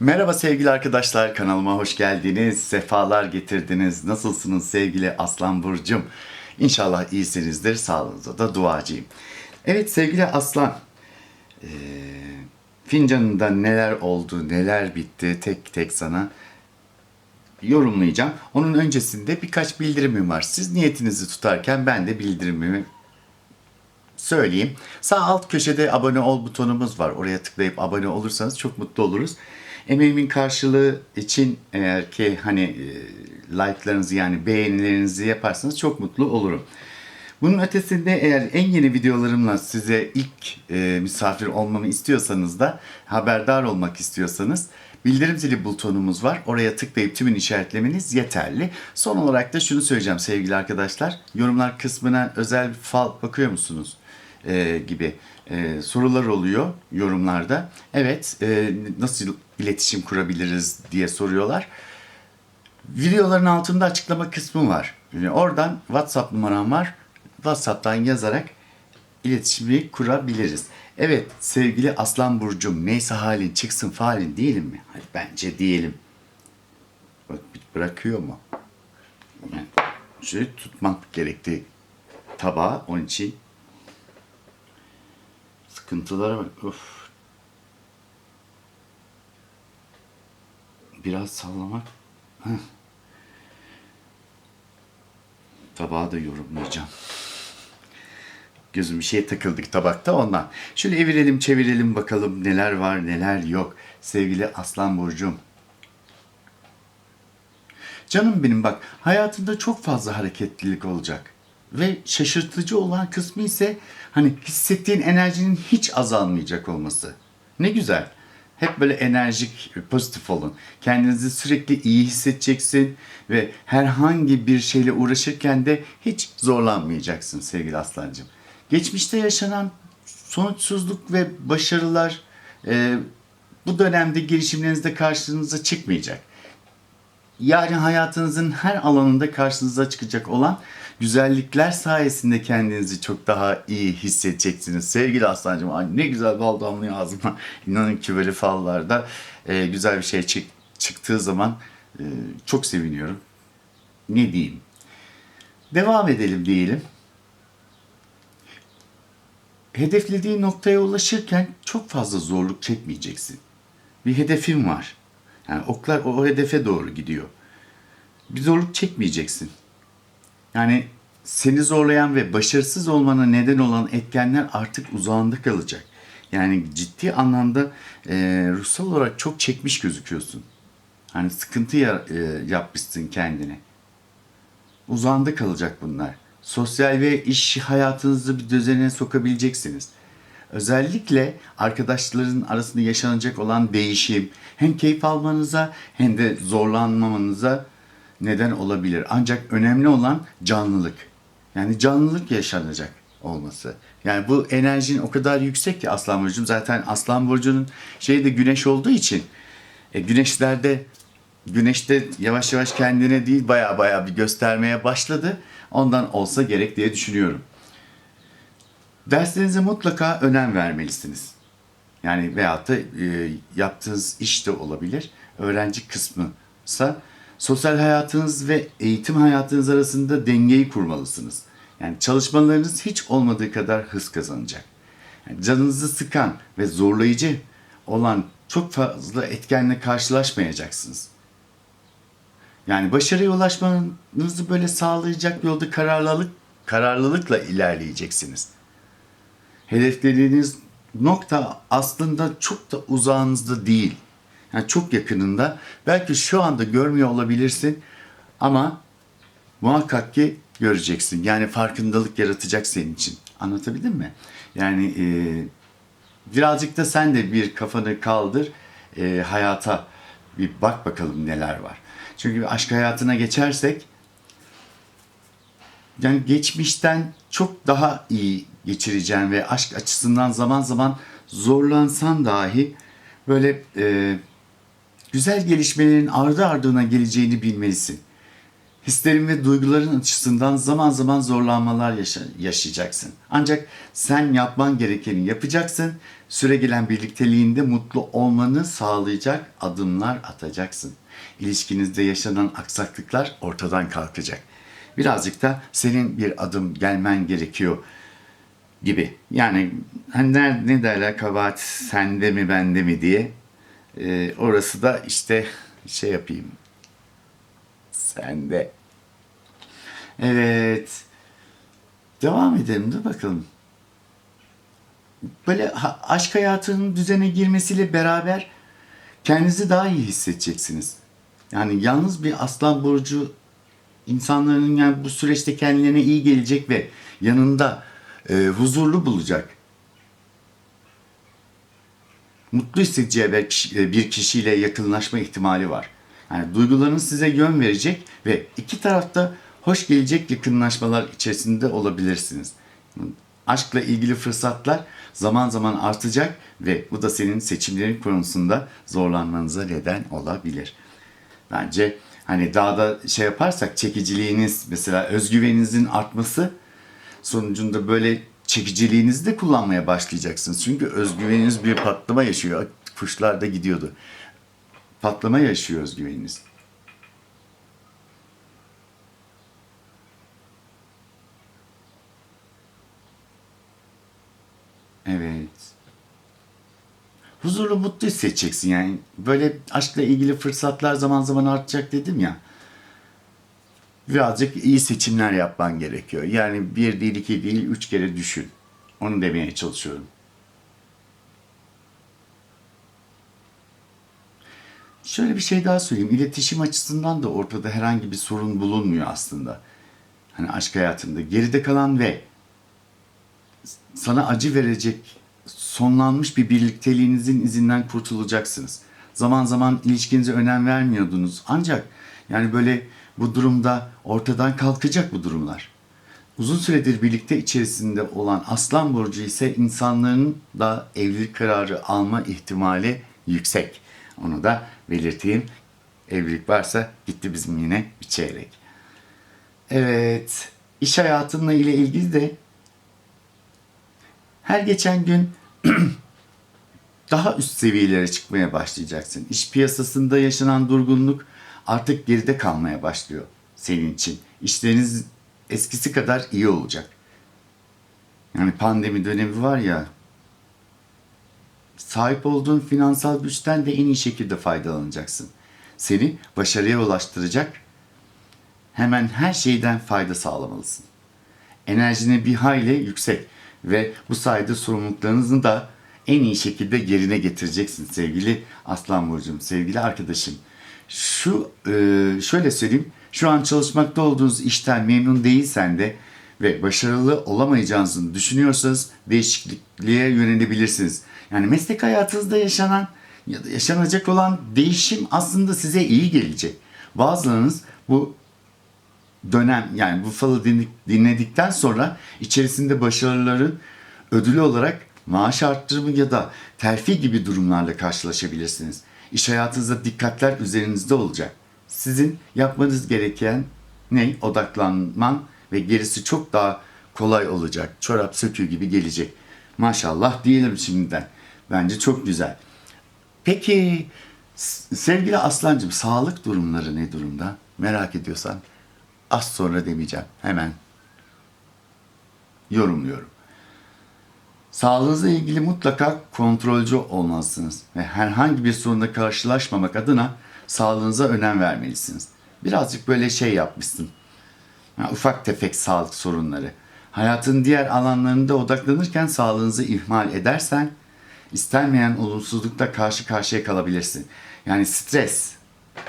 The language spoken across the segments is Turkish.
Merhaba sevgili arkadaşlar, kanalıma hoş geldiniz, sefalar getirdiniz. Nasılsınız sevgili Aslan Burcum? İnşallah iyisinizdir, sağlığınıza da duacıyım. Evet sevgili Aslan, eee, fincanında neler oldu, neler bitti tek tek sana yorumlayacağım. Onun öncesinde birkaç bildirimim var. Siz niyetinizi tutarken ben de bildirimimi söyleyeyim. Sağ alt köşede abone ol butonumuz var. Oraya tıklayıp abone olursanız çok mutlu oluruz. Emeğimin karşılığı için eğer ki hani e, like'larınızı yani beğenilerinizi yaparsanız çok mutlu olurum. Bunun ötesinde eğer en yeni videolarımla size ilk e, misafir olmamı istiyorsanız da haberdar olmak istiyorsanız bildirim zili butonumuz var. Oraya tıklayıp tümünü işaretlemeniz yeterli. Son olarak da şunu söyleyeceğim sevgili arkadaşlar. Yorumlar kısmına özel fal bakıyor musunuz? E, gibi e, sorular oluyor yorumlarda. Evet e, nasıl iletişim kurabiliriz diye soruyorlar. Videoların altında açıklama kısmı var. Yani oradan WhatsApp numaram var. WhatsApp'tan yazarak iletişimi kurabiliriz. Evet sevgili Aslan Burcum neyse halin çıksın falin değilim mi? Hadi bence diyelim. Bak bırakıyor mu? Yani şöyle tutmak gerekti tabağı onun için. Sıkıntılara bak. Of. Biraz sallamak. Heh. Tabağı da yorumlayacağım. Gözüm bir şeye takıldık tabakta ondan. Şöyle evirelim çevirelim bakalım neler var neler yok. Sevgili Aslan Burcum. Canım benim bak hayatında çok fazla hareketlilik olacak. Ve şaşırtıcı olan kısmı ise hani hissettiğin enerjinin hiç azalmayacak olması. Ne güzel. Hep böyle enerjik, pozitif olun. Kendinizi sürekli iyi hissedeceksin ve herhangi bir şeyle uğraşırken de hiç zorlanmayacaksın sevgili Aslancığım. Geçmişte yaşanan sonuçsuzluk ve başarılar e, bu dönemde girişimlerinizde karşınıza çıkmayacak yarın hayatınızın her alanında karşınıza çıkacak olan güzellikler sayesinde kendinizi çok daha iyi hissedeceksiniz. Sevgili Aslancığım ay ne güzel bal damlıyor ağzıma. İnanın ki böyle fallarda e, güzel bir şey çık- çıktığı zaman e, çok seviniyorum. Ne diyeyim? Devam edelim diyelim. Hedeflediğin noktaya ulaşırken çok fazla zorluk çekmeyeceksin. Bir hedefin var. Yani oklar o hedefe doğru gidiyor. Bir zorluk çekmeyeceksin. Yani seni zorlayan ve başarısız olmana neden olan etkenler artık uzağında kalacak. Yani ciddi anlamda e, ruhsal olarak çok çekmiş gözüküyorsun. Hani sıkıntı ya- e, yapmışsın kendine. Uzağında kalacak bunlar. Sosyal ve iş hayatınızı bir düzene sokabileceksiniz. Özellikle arkadaşların arasında yaşanacak olan değişim hem keyif almanıza hem de zorlanmamanıza neden olabilir. Ancak önemli olan canlılık. Yani canlılık yaşanacak olması. Yani bu enerjin o kadar yüksek ki Aslan Burcu'nun zaten Aslan Burcu'nun şeyi de güneş olduğu için e, güneşlerde güneşte yavaş yavaş kendine değil baya baya bir göstermeye başladı. Ondan olsa gerek diye düşünüyorum. Derslerinize mutlaka önem vermelisiniz. Yani veyahut da e, yaptığınız iş de olabilir. Öğrenci kısmıysa sosyal hayatınız ve eğitim hayatınız arasında dengeyi kurmalısınız. Yani çalışmalarınız hiç olmadığı kadar hız kazanacak. Yani canınızı sıkan ve zorlayıcı olan çok fazla etkenle karşılaşmayacaksınız. Yani başarıya ulaşmanızı böyle sağlayacak yolda kararlılık kararlılıkla ilerleyeceksiniz. Hedeflediğiniz nokta aslında çok da uzağınızda değil. Yani çok yakınında. Belki şu anda görmüyor olabilirsin ama muhakkak ki göreceksin. Yani farkındalık yaratacak senin için. Anlatabildim mi? Yani e, birazcık da sen de bir kafanı kaldır e, hayata bir bak bakalım neler var. Çünkü aşk hayatına geçersek yani geçmişten çok daha iyi geçireceğin ve aşk açısından zaman zaman zorlansan dahi böyle e, güzel gelişmelerin ardı ardına geleceğini bilmelisin. Hislerin ve duyguların açısından zaman zaman zorlanmalar yaşa- yaşayacaksın. Ancak sen yapman gerekeni yapacaksın. Süre gelen birlikteliğinde mutlu olmanı sağlayacak adımlar atacaksın. İlişkinizde yaşanan aksaklıklar ortadan kalkacak. Birazcık da senin bir adım gelmen gerekiyor gibi. Yani hani ne derler kabahat sende mi bende mi diye. Ee, orası da işte şey yapayım. Sende. Evet. Devam edelim de bakalım. Böyle aşk hayatının düzene girmesiyle beraber kendinizi daha iyi hissedeceksiniz. Yani yalnız bir aslan burcu insanların yani bu süreçte kendilerine iyi gelecek ve yanında e, huzurlu bulacak. Mutlu hissedeceği bir kişi- bir kişiyle yakınlaşma ihtimali var. Yani duygularınız size yön verecek ve iki tarafta hoş gelecek yakınlaşmalar içerisinde olabilirsiniz. Aşkla ilgili fırsatlar zaman zaman artacak ve bu da senin seçimlerin konusunda zorlanmanıza neden olabilir. Bence hani daha da şey yaparsak çekiciliğiniz mesela özgüveninizin artması sonucunda böyle çekiciliğinizi de kullanmaya başlayacaksınız. Çünkü özgüveniniz bir patlama yaşıyor. Kuşlar da gidiyordu. Patlama yaşıyor özgüveniniz. Evet. Huzurlu mutlu hissedeceksin yani. Böyle aşkla ilgili fırsatlar zaman zaman artacak dedim ya. Birazcık iyi seçimler yapman gerekiyor. Yani bir değil iki değil üç kere düşün. Onu demeye çalışıyorum. Şöyle bir şey daha söyleyeyim. İletişim açısından da ortada herhangi bir sorun bulunmuyor aslında. Hani aşk hayatında geride kalan ve sana acı verecek sonlanmış bir birlikteliğinizin izinden kurtulacaksınız. Zaman zaman ilişkinize önem vermiyordunuz. Ancak yani böyle bu durumda ortadan kalkacak bu durumlar. Uzun süredir birlikte içerisinde olan Aslan Burcu ise insanların da evlilik kararı alma ihtimali yüksek. Onu da belirteyim. Evlilik varsa gitti bizim yine bir çeyrek. Evet, iş hayatınla ile ilgili de her geçen gün daha üst seviyelere çıkmaya başlayacaksın. İş piyasasında yaşanan durgunluk artık geride kalmaya başlıyor senin için. İşleriniz eskisi kadar iyi olacak. Yani pandemi dönemi var ya sahip olduğun finansal güçten de en iyi şekilde faydalanacaksın. Seni başarıya ulaştıracak hemen her şeyden fayda sağlamalısın. Enerjini bir hayli yüksek ve bu sayede sorumluluklarınızı da en iyi şekilde yerine getireceksin sevgili Aslan Burcu'm, sevgili arkadaşım. Şu e, şöyle söyleyeyim, şu an çalışmakta olduğunuz işten memnun değilsen de ve başarılı olamayacağınızı düşünüyorsanız değişikliğe yönelebilirsiniz. Yani meslek hayatınızda yaşanan ya da yaşanacak olan değişim aslında size iyi gelecek. Bazılarınız bu dönem yani bu falı dinle- dinledikten sonra içerisinde başarıların ödülü olarak maaş arttırımı ya da terfi gibi durumlarla karşılaşabilirsiniz. İş hayatınızda dikkatler üzerinizde olacak. Sizin yapmanız gereken ne? Odaklanman ve gerisi çok daha kolay olacak. Çorap söküğü gibi gelecek. Maşallah diyelim şimdiden. Bence çok güzel. Peki sevgili Aslancığım sağlık durumları ne durumda? Merak ediyorsan az sonra demeyeceğim. Hemen yorumluyorum. Sağlığınızla ilgili mutlaka kontrolcü olmalısınız ve herhangi bir sorunla karşılaşmamak adına sağlığınıza önem vermelisiniz. Birazcık böyle şey yapmışsın. Ha, ufak tefek sağlık sorunları. Hayatın diğer alanlarında odaklanırken sağlığınızı ihmal edersen istenmeyen olumsuzlukla karşı karşıya kalabilirsin. Yani stres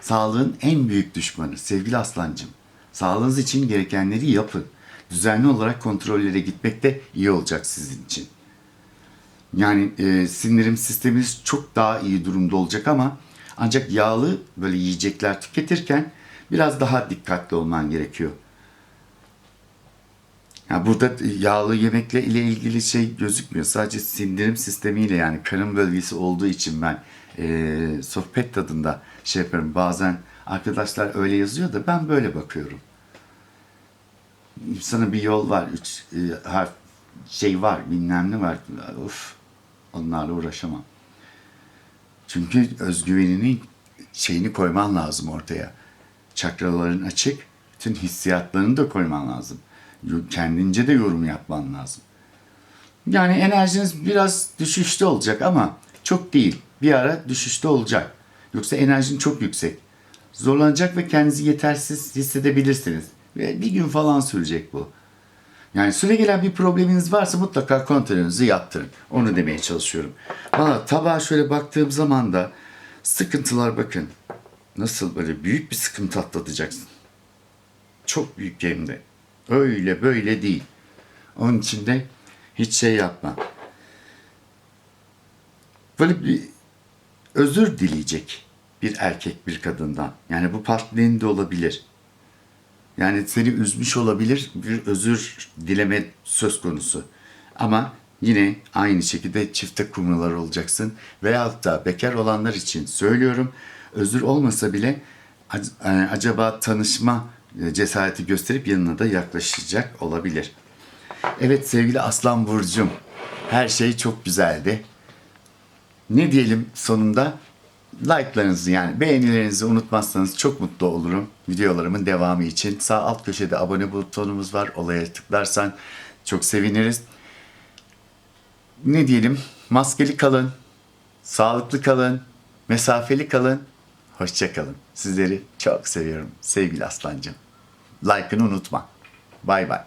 sağlığın en büyük düşmanı sevgili aslancım. Sağlığınız için gerekenleri yapın. Düzenli olarak kontrollere gitmek de iyi olacak sizin için. Yani e, sindirim sisteminiz çok daha iyi durumda olacak ama ancak yağlı böyle yiyecekler tüketirken biraz daha dikkatli olman gerekiyor. Ya burada yağlı yemekle ile ilgili şey gözükmüyor. Sadece sindirim sistemiyle yani karın bölgesi olduğu için ben e, sohbet tadında şey yaparım. Bazen Arkadaşlar öyle yazıyor da ben böyle bakıyorum. Sana bir yol var, üç e, harf şey var, bilmem ne var. Of, onlarla uğraşamam. Çünkü özgüvenini şeyini koyman lazım ortaya. Çakraların açık, bütün hissiyatlarını da koyman lazım. Kendince de yorum yapman lazım. Yani enerjiniz biraz düşüşte olacak ama çok değil. Bir ara düşüşte olacak. Yoksa enerjin çok yüksek. Zorlanacak ve kendinizi yetersiz hissedebilirsiniz. Ve bir gün falan sürecek bu. Yani süre gelen bir probleminiz varsa mutlaka kontrolünüzü yaptırın. Onu demeye çalışıyorum. Valla tabağa şöyle baktığım zaman da sıkıntılar bakın. Nasıl böyle büyük bir sıkıntı atlatacaksın. Çok büyük hem de. Öyle böyle değil. Onun için de hiç şey yapma. Böyle bir özür dileyecek bir erkek bir kadından. Yani bu partnerin de olabilir. Yani seni üzmüş olabilir, bir özür dileme söz konusu. Ama yine aynı şekilde çifte kumrular olacaksın. Veyahut da bekar olanlar için söylüyorum, özür olmasa bile e, acaba tanışma e, cesareti gösterip yanına da yaklaşacak olabilir. Evet sevgili Aslan Burcum, her şey çok güzeldi. Ne diyelim sonunda? Like'larınızı yani beğenilerinizi unutmazsanız çok mutlu olurum. Videolarımın devamı için sağ alt köşede abone butonumuz var. Olaya tıklarsan çok seviniriz. Ne diyelim? Maskeli kalın, sağlıklı kalın, mesafeli kalın. Hoşça kalın. Sizleri çok seviyorum sevgili Aslancığım. Like'ını unutma. Bay bay.